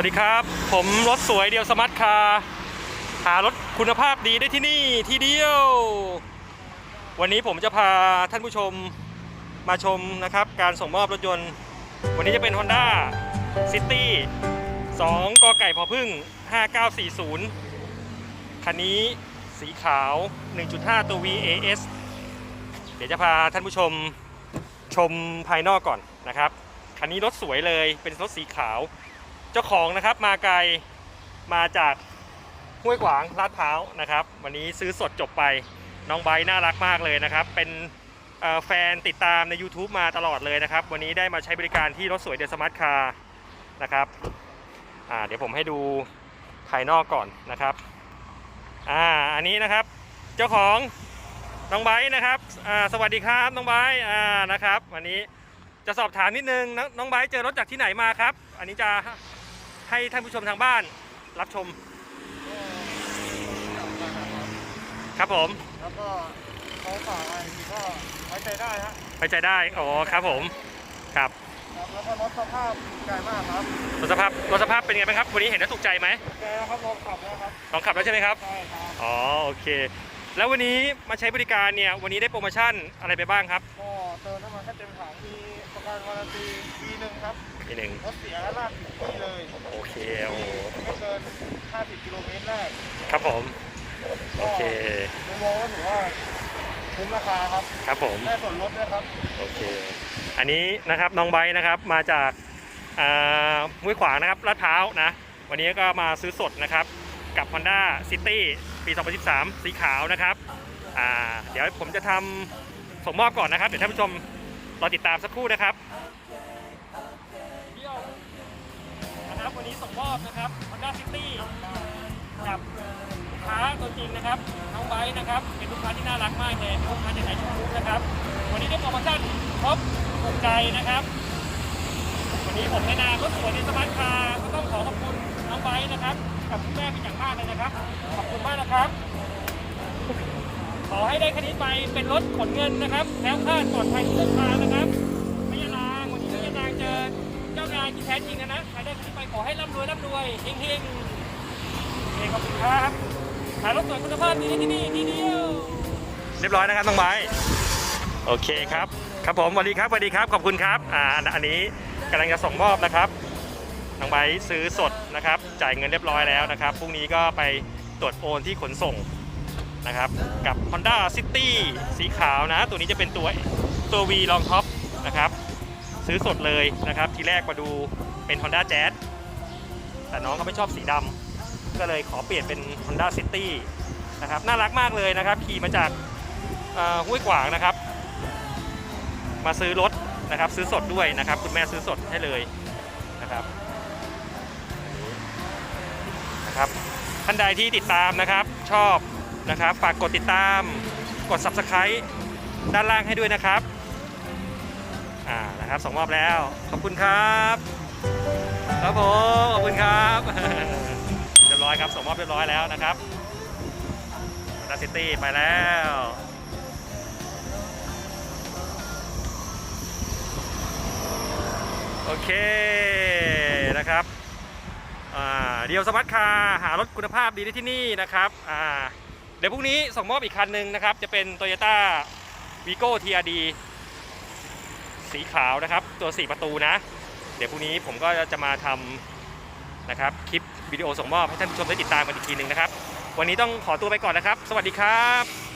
วัสดีครับ ผมรถสวยเดียวสมาร์ทคาร์หารถคุณภาพดีได้ที่นี่ทีเดียว วันนี้ผมจะพาท่านผู้ชมมาชมนะครับ การส่งมอบรถยนต์ วันนี้จะเป็น Honda City 2กอไก่พอพึ่ง 5940 คันนี้สีขาว 1.5 ตัว VAS เดี๋ยวจะพาท่านผู้ชมชมภายนอกก่อนนะครับ คันนี้รถสวยเลยเป็นรถสีขาว จ้าของนะครับมาไกลมาจากห้วยขวางลาดพร้าวนะครับ วันนี้ซื้อสดจบไปน้องไบน่ารักมากเลยนะครับ เป็นแฟนติดตามใน YouTube มาตลอดเลยนะครับ วันนี้ได้มาใช้บริการที่รถสวยเดอะสมาร์ทคาร์นะครับเดี๋ยวผมให้ดูภายนอกก่อนนะครับอ่าอันนี้นะครับเจ้าของน้องไบนะครับสวัสดีครับน้องไบอ่านะครับ วันนี้จะสอบถามนิดนึงน้องไบเจอรถจากที่ไหนมาครับ อันนี้จะ ให้ท่านผู้ชมทางบ้านรับชมครับผม แล้วก็เขาฝากอะไรทีก็ไว้ใจได้ฮะไปใจได้อ๋อครับผมครับครับแล้วก็รถสภาพใหญ่มากครับรถสภาพรถสภาพเป็นไงบ้างครับวันนี้เห็นแล้วถูกใจไหมแกครับลองขับแล้วครับลองขับแล้วใช่ไหมครับใช่ครับอ๋อโอเค แล้ววันนี้มาใช้บริการเนี่ยวันนี้ได้โปรโมชั่นอะไรไปบ้างครับก็เติมน้ำมันให้เต็มถังมี ประกันวารันตีปีหนึ่งครับอีกหนึ่งรถเสียลากถึงที่เลยโอเคโอ้ไม่เกิน 50 กิโลเมตรแรกครับผม โอเคก็มองว่าถือว่าคุ้มราคาครับ ครับผม ได้ส่วนลดด้วยครับ โอเค อันนี้นะครับน้องไบร์ทนะครับมาจากอ่าห้วยขวางนะครับลาดพร้าวนะ วันนี้ก็มาซื้อสดนะครับ กับ Honda City ปี 2013 สีขาวนะครับอ่าเดี๋ยวผมจะทำส่งมอบก่อนนะครับ เดี๋ยวท่านผู้ชม รอติดตามสักครู่นะครับเที่ยวนะครับวันนี้ส่งมอบนะครับ Honda City กับลูกค้าตัวจริงนะครับน้องไบร์ทนะครับ เป็นลูกค้าที่น่ารักมากเลยเป็นลูกค้าจากไหนยูทูบนะครับ วันนี้ได้โปรโมชั่นครบถูกใจนะครับ วันนี้ผมในนามรถสวยในสมาร์ทคาร์ก็ต้องขอขอบคุณน้องไบร์ทนะครับ กับคุณแม่เป็นอย่างมากเลยนะครับ ขอบคุณมากนะครับ ขอให้ได้คันนี้ไปเป็นรถขนเงินนะครับ แล้วคลาดปลอดภัยทุกเส้นทางนะครับไม่ยานางวันนี้ไม่ยานางเจอเจ้านายที่แท้จริงนะนะใครได้คันนี้ไปขอให้ร่ำรวยร่ำรวยเฮงเฮงเฮงขอบคุณครับขายรถสวยคุณภาพดีที่นี่ที่เดียวเรียบร้อยนะครับน้องไบร์ทโอเคครับ ครับผมสวัสดีครับสวัสดีครับขอบคุณครับอ่าอันนี้กำลังจะส่งมอบนะครับน้องไบซื้อสดนะครับ จ่ายเงินเรียบร้อยแล้วนะครับพรุ่งนี้ก็ไปตรวจโอนที่ขนส่ง นะครับกับ Honda City สีขาวนะ ตัวนี้จะเป็นตัวตัว V รองท็อปนะครับซื้อสดเลยนะครับทีแรกมาดูเป็น Honda Jazz แต่น้องเขาไม่ชอบสีดำก็เลยขอเปลี่ยนเป็น Honda City นะครับน่ารักมากเลยนะครับ ขี่มาจากห้วยขวางนะครับ มาซื้อรถนะครับซื้อสดด้วยนะครับ คุณแม่ซื้อสดให้เลยนะครับนะครับท่านใดที่ติดตามนะครับชอบ นะครับ ฝากกดติดตาม กด subscribe ด้านล่างให้ด้วยนะครับ อ่า นะครับส่งมอบแล้ว ขอบคุณครับ ครับผม ขอบคุณครับเรียบร้อยครับส่งมอบเรียบร้อยแล้วนะครับดาซิตี้ไปแล้วโอเคนะครับอ่าเดียวสมาร์ทคาหารถคุณภาพดีได้ที่นี่นะครับอ่า เดี๋ยวพรุ่งนี้ส่งมอบอีกคันหนึ่งนะครับ จะเป็น Toyota Vigo TRD สีขาวนะครับ ตัว 4 ประตูนะ เดี๋ยวพรุ่งนี้ผมก็จะมาทำนะครับคลิปวิดีโอส่งมอบให้ท่านผู้ชมได้ติดตามกันอีกทีหนึ่งนะครับ วันนี้ต้องขอตัวไปก่อนนะครับ สวัสดีครับ